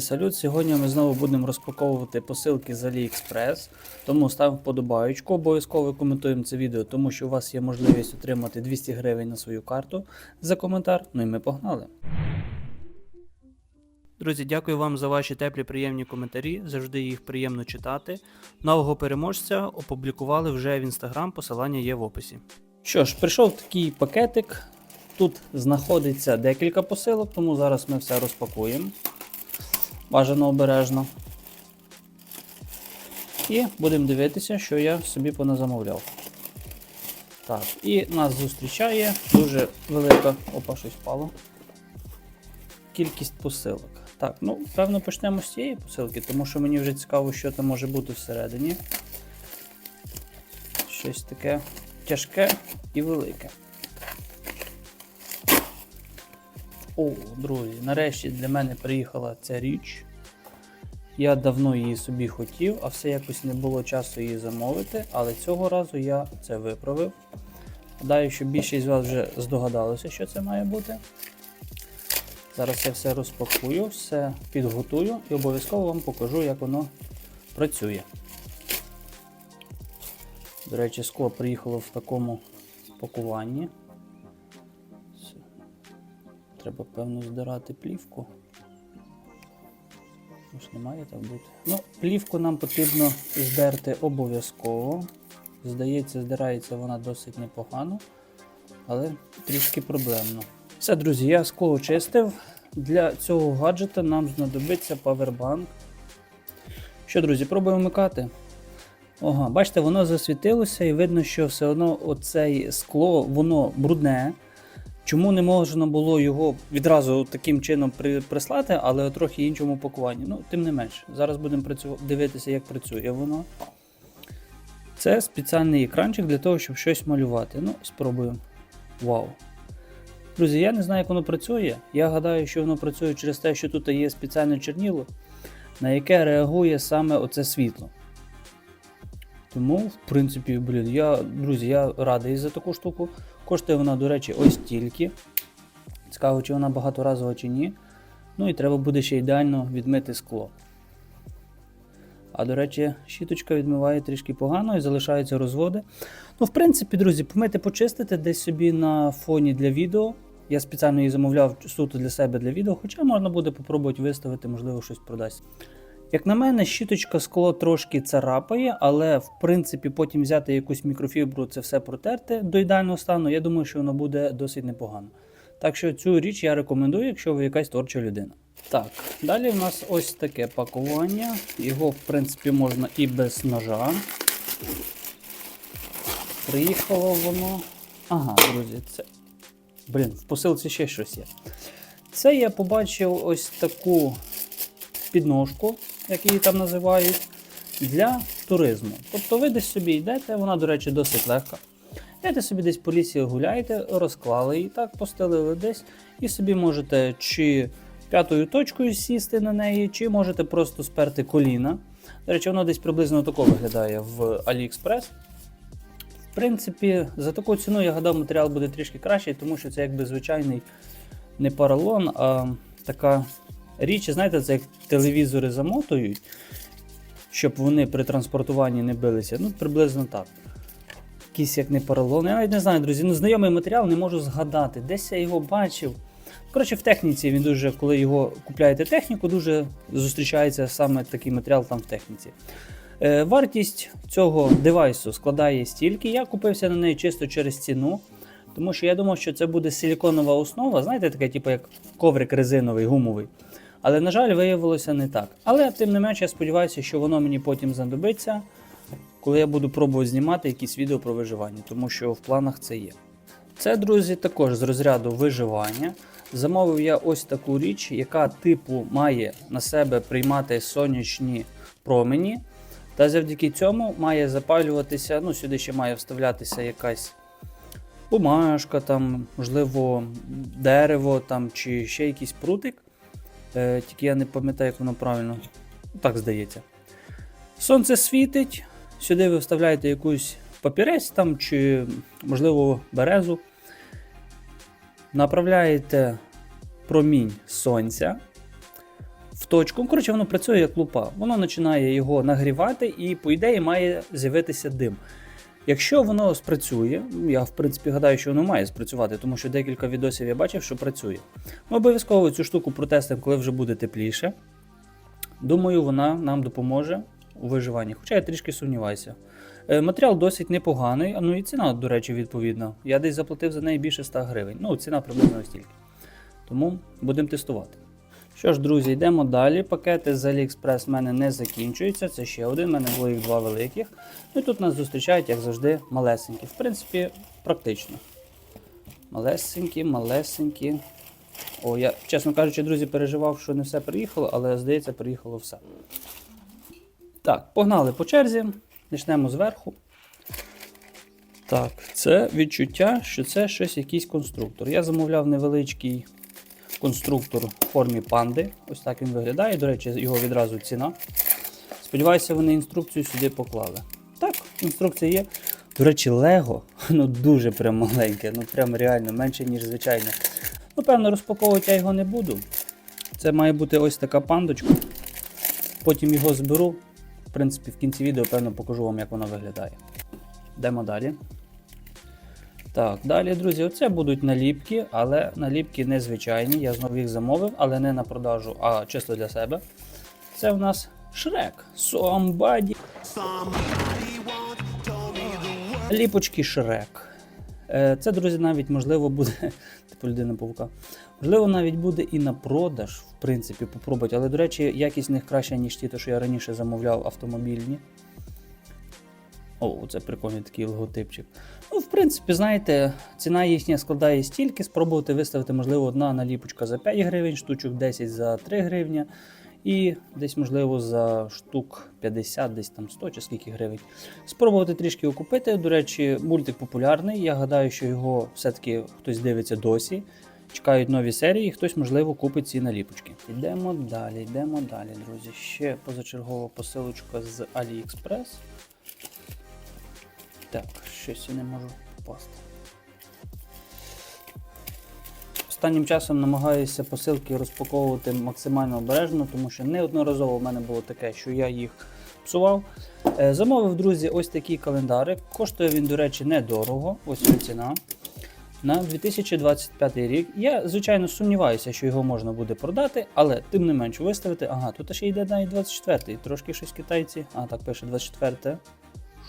Салют, сьогодні ми знову будемо розпаковувати посилки з AliExpress, тому став вподобаючку, обов'язково коментуємо це відео, тому що у вас є можливість отримати 200 гривень на свою карту за коментар. Ну і ми погнали. Друзі, дякую вам за ваші теплі приємні коментарі. Завжди їх приємно читати. Нового переможця опублікували вже в інстаграм, посилання є в описі. Що ж, прийшов такий пакетик. Тут знаходиться декілька посилок, тому зараз ми все розпакуємо. Бажано обережно. І будемо дивитися, що я собі поназамовляв. Так, і нас зустрічає дуже велика. Опа, щось впало. Кількість посилок. Так, ну, певно, почнемо з цієї посилки, тому що мені вже цікаво, що там може бути всередині. Щось таке тяжке і велике. О, друзі, нарешті для мене приїхала ця річ. Я давно її собі хотів, а все якось не було часу її замовити, але цього разу я це виправив. Гадаю, що більшість з вас вже здогадалося, що це має бути. Зараз я все розпакую, все підготую і обов'язково вам покажу, як воно працює. До речі, скло приїхало в такому пакуванні. Треба, певно, здирати плівку. Ось не має так бути. Ну, плівку нам потрібно здерти обов'язково. Здається, здирається вона досить непогано, але трішки проблемно. Все, друзі, я скло очистив. Для цього гаджета нам знадобиться павербанк. Що, друзі, пробуємо вмикати. Ага, бачите, воно засвітилося і видно, що все одно оце скло, воно брудне. Чому не можна було його відразу таким чином при, прислати, але у трохи іншому пакуванні? Ну, тим не менш, зараз будемо дивитися, як працює воно. Це спеціальний екранчик для того, щоб щось малювати. Ну, спробуємо. Вау. Друзі, я не знаю, як воно працює. Я гадаю, що воно працює через те, що тут є спеціальне черніло, на яке реагує саме оце світло. Тому, в принципі, блін, я, друзі, я радий за таку штуку. Коштує вона, до речі, ось тільки. Цікаво, чи вона багаторазова чи ні. Ну і треба буде ще ідеально відмити скло. А до речі, щіточка відмиває трішки погано і залишаються розводи. Ну, в принципі, друзі, помити, почистити десь собі на фоні для відео. Я спеціально її замовляв суто для себе для відео, хоча можна буде попробувати виставити, можливо, щось продасть. Як на мене, щіточка скло трошки царапає, але в принципі потім взяти якусь мікрофібру, це все протерти до ідеального стану, я думаю, що воно буде досить непогано. Так що цю річ я рекомендую, якщо ви якась творча людина. Так, далі в нас ось таке пакування. Його, в принципі, можна і без ножа. Приїхало воно. Ага, друзі, це. Блін, в посилці ще щось є. Це я побачив ось таку підножку, як її там називають, для туризму. Тобто ви десь собі йдете, вона, до речі, досить легка. Йдете собі десь по лісі гуляєте, розклали її так, постелили десь, і собі можете чи п'ятою точкою сісти на неї, чи можете просто сперти коліна. До речі, воно десь приблизно тако виглядає в AliExpress. В принципі, за таку ціну я гадав, матеріал буде трішки кращий, тому що це якби звичайний не паралон, а така річ, знаєте, це як телевізори замотують, щоб вони при транспортуванні не билися. Ну, приблизно так. Якийсь як не поролон. Я навіть не знаю, друзі. Ну, знайомий матеріал не можу згадати. Десь я його бачив. Коротше, в техніці він дуже, коли його купляєте техніку, дуже зустрічається саме такий матеріал там в техніці. Е, вартість цього девайсу складає стільки. Я купився на неї чисто через ціну. Тому що я думав, що це буде силіконова основа, знаєте, таке, типу як коврик резиновий, гумовий. Але, на жаль, виявилося не так. Але тим не менше, я сподіваюся, що воно мені потім знадобиться, коли я буду пробувати знімати якісь відео про виживання, тому що в планах це є. Це, друзі, також з розряду виживання. Замовив я ось таку річ, яка типу має на себе приймати сонячні промені. Та завдяки цьому має запалюватися, ну сюди ще має вставлятися якась бумажка, там, можливо, дерево там, чи ще якийсь прутик. Е, тільки я не пам'ятаю, як воно правильно. Так здається. Сонце світить, сюди ви вставляєте якусь папірець там, чи, можливо, березу. Направляєте промінь сонця в точку. Ну, Коротше, воно працює як лупа. Воно починає його нагрівати, і, по ідеї, має з'явитися дим. Якщо воно спрацює, я в принципі гадаю, що воно має спрацювати, тому що декілька відосів я бачив, що працює. Ми обов'язково цю штуку протестимо, коли вже буде тепліше. Думаю, вона нам допоможе у виживанні. Хоча я трішки сумніваюся. Е, Матеріал досить непоганий, ну і ціна, до речі, відповідна. Я десь заплатив за неї більше 100 гривень. Ну, ціна приблизно стільки. Тому будемо тестувати. Що ж, друзі, йдемо далі. Пакети з AliExpress в мене не закінчуються. Це ще один, в мене було їх два великих. Ну і тут нас зустрічають, як завжди, малесенькі. В принципі, практично. Малесенькі, малесенькі. О, я, чесно кажучи, друзі, переживав, що не все приїхало, але здається, приїхало все. Так, погнали по черзі. Почнемо зверху. Так, це відчуття, що це щось якийсь конструктор. Я замовляв невеличкий конструктор в формі панди. Ось так він виглядає. До речі, його відразу ціна. Сподіваюся, вони інструкцію сюди поклали. Так, інструкція є. До речі, Лего, ну дуже прям маленьке, ну прям реально менше, ніж звичайне. Ну, певно, розпаковувати я його не буду. Це має бути ось така пандочка. Потім його зберу. В принципі, в кінці відео, певно, покажу вам, як воно виглядає. Йдемо далі. Так, далі, друзі, оце будуть наліпки, але наліпки незвичайні. Я знову їх замовив, але не на продажу, а чисто для себе. Це в нас Шрек. Somebody. Ліпочки Шрек. Е, Це, друзі, навіть можливо буде. Типу людина павука. Можливо, навіть буде і на продаж, в принципі, попробувати. Але, до речі, якість в них краща, ніж ті, то, що я раніше замовляв автомобільні. О, це прикольний такий логотипчик. Ну, в принципі, знаєте, ціна їхня складає стільки, спробувати виставити, можливо, одна наліпочка за 5 гривень, штучок 10 за 3 гривні. І десь, можливо, за штук 50, десь там 100 чи скільки гривень. Спробувати трішки окупити. До речі, мультик популярний. Я гадаю, що його все-таки хтось дивиться досі. Чекають нові серії, і хтось, можливо, купить ці наліпочки. Йдемо далі, йдемо далі, друзі. Ще позачергова посилочка з AliExpress. Так, щось я не можу попасти. Останнім часом намагаюся посилки розпаковувати максимально обережно, тому що неодноразово в мене було таке, що я їх псував. Е, Замовив, друзі, ось такий календарик. Коштує він, до речі, недорого. Ось його ціна. На 2025 рік. Я, звичайно, сумніваюся, що його можна буде продати, але тим не менш виставити. Ага, тут ще йде навіть 24-й. Трошки щось китайці. А, так пише 24,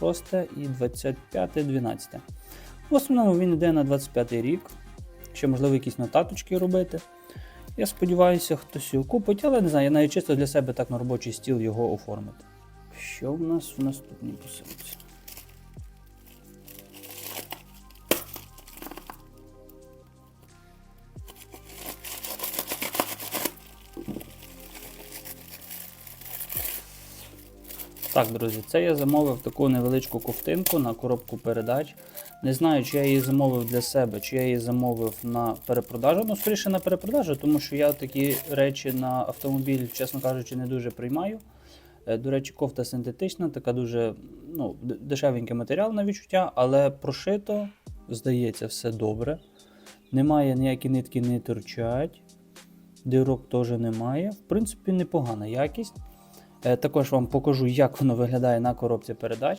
6 і 25, 12. В основному він йде на 25 рік. Ще, можливо, якісь нотаточки робити. Я сподіваюся, хтось його купить, але не знаю, я навіть чисто для себе так на робочий стіл його оформити. Що в нас в наступній посилці? Так, друзі, це я замовив таку невеличку ковтинку на коробку передач. Не знаю, чи я її замовив для себе, чи я її замовив на перепродажу. Ну, скоріше на перепродажу, тому що я такі речі на автомобіль, чесно кажучи, не дуже приймаю. Е, До речі, кофта синтетична, така дуже ну, дешевенький матеріал на відчуття, але прошито, здається, все добре. Немає ніякі нитки не торчать. Дирок теж немає. В принципі, непогана якість. Е, Також вам покажу, як воно виглядає на коробці передач.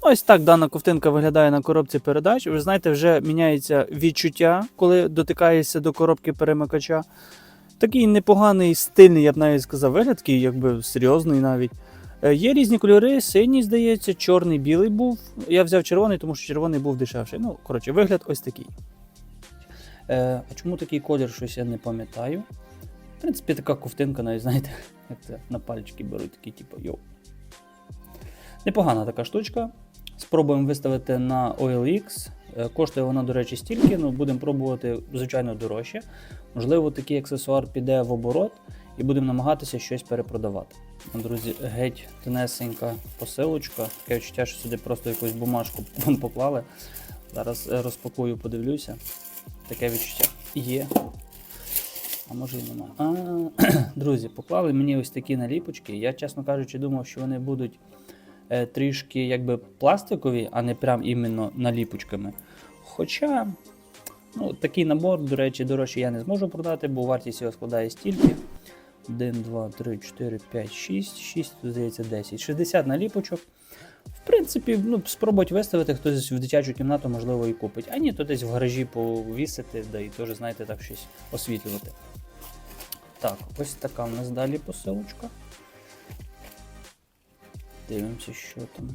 Ось так дана ковтинка виглядає на коробці передач. Ви знаєте, вже міняється відчуття, коли дотикаєшся до коробки перемикача. Такий непоганий, стильний, я б навіть сказав, вигляд, такий якби серйозний навіть. Е, Є різні кольори, синій, здається, чорний, білий був. Я взяв червоний, тому що червоний був дешевший. Ну, коротше, вигляд ось такий. Е, а чому такий колір, щось я не пам'ятаю. В принципі, така ковтинка, навіть, знаєте, як це на пальчики беруть, такі, типу, йоу. Непогана така штучка. Спробуємо виставити на OLX. Е, Коштує вона, до речі, стільки, ну будемо пробувати, звичайно, дорожче. Можливо, такий аксесуар піде в оборот і будемо намагатися щось перепродавати. Друзі, геть тонесенька посилочка. Таке відчуття, що сюди просто якусь бумажку поклали. Зараз е, розпакую, подивлюся. Таке відчуття є. А може і немає. А, друзі, поклали мені ось такі наліпочки. Я, чесно кажучи, думав, що вони будуть е, трішки якби пластикові, а не прям іменно наліпочками. Хоча ну, такий набор, до речі, дорожче я не зможу продати, бо вартість його складає стільки. 1, 2, 3, 4, 5, 6, 6, тут здається 10. 60 наліпочок. В принципі, ну, спробують виставити, хтось в дитячу кімнату, можливо, і купить. А ні, то десь в гаражі повісити, да і теж, знаєте, так щось освітлювати. Так, ось така в нас далі посилочка. Дивимося, що там.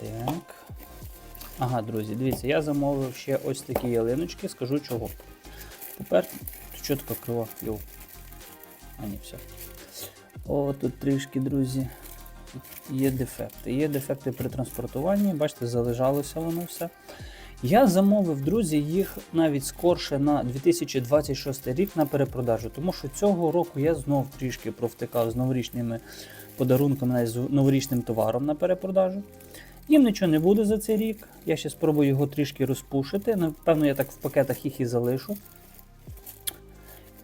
Так. Ага, друзі, дивіться, я замовив ще ось такі ялиночки, скажу чого. Тепер що така крива? Йоу. А, ні, все. О, тут трішки, друзі. Є дефекти. Є дефекти при транспортуванні, бачите, залежалося воно все. Я замовив, друзі, їх навіть скорше на 2026 рік на перепродажу, тому що цього року я знов трішки провтикав з новорічними подарунками, навіть з новорічним товаром на перепродажу. Їм нічого не буде за цей рік. Я ще спробую його трішки розпушити. Напевно, я так в пакетах їх і залишу.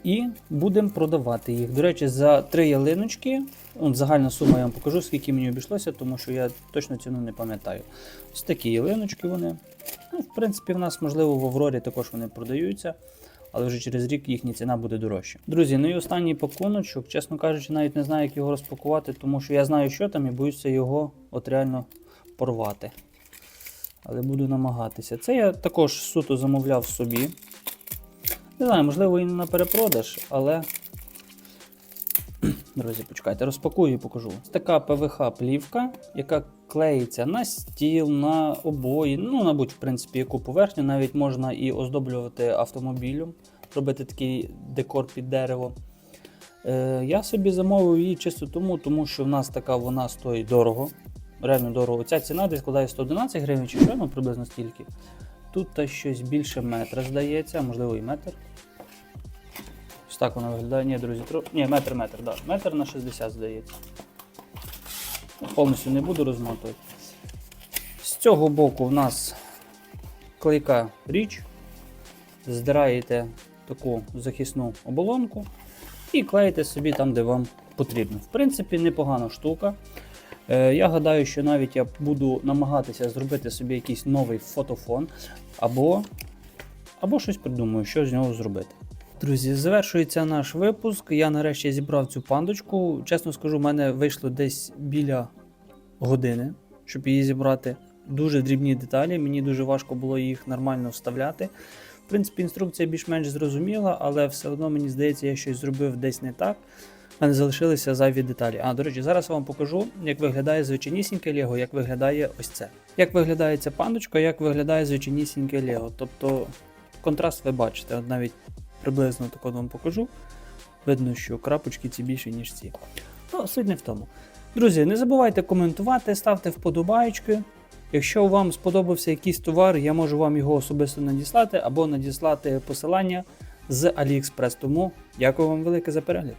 І будемо продавати їх. До речі, за три ялиночки. От загальна сума я вам покажу, скільки мені обійшлося, тому що я точно ціну не пам'ятаю. Ось такі ялиночки вони. Ну, в принципі, в нас, можливо, в Аврорі також вони продаються, але вже через рік їхня ціна буде дорожча. Друзі, ну і останній пакуночок, чесно кажучи, навіть не знаю, як його розпакувати, тому що я знаю, що там, і боюся його от реально порвати. Але буду намагатися. Це я також суто замовляв собі. Не знаю, можливо, і не на перепродаж, але. Друзі, почекайте, розпакую і покажу. Ось така ПВХ-плівка, яка клеїться на стіл, на обої, ну, мабуть, в принципі, яку поверхню. Навіть можна і оздоблювати автомобілем, робити такий декор під дерево. Е, я собі замовив її чисто тому, тому що в нас така вона стоїть дорого. Реально дорого. Ця ціна десь складає 111 гривень чи що, ну приблизно стільки. Тут та щось більше метра, здається, можливо і метр. Ось так вона виглядає. Ні, друзі, тро... Ні, метр, метр, да. Метр на 60, здається. Ну, Повністю не буду розмотувати. З цього боку в нас клейка річ. Здираєте таку захисну оболонку і клеїте собі там, де вам потрібно. В принципі, непогана штука. Е, Я гадаю, що навіть я буду намагатися зробити собі якийсь новий фотофон, або, або щось придумаю, що з нього зробити. Друзі, завершується наш випуск. Я нарешті зібрав цю пандочку. Чесно скажу, в мене вийшло десь біля години, щоб її зібрати. Дуже дрібні деталі, мені дуже важко було їх нормально вставляти. В принципі, інструкція більш-менш зрозуміла, але все одно мені здається, я щось зробив десь не так. Мене залишилися зайві деталі. А, до речі, зараз вам покажу, як виглядає звичайнісіньке Лего, як виглядає ось це. Як виглядає ця пандочка, як виглядає звичайнісіньке Лего. Тобто контраст ви бачите, навіть приблизно так от вам покажу. Видно, що крапочки ці більші, ніж ці. Ну, суть не в тому. Друзі, не забувайте коментувати, ставте вподобайки. Якщо вам сподобався якийсь товар, я можу вам його особисто надіслати або надіслати посилання з AliExpress. Тому дякую вам велике за перегляд.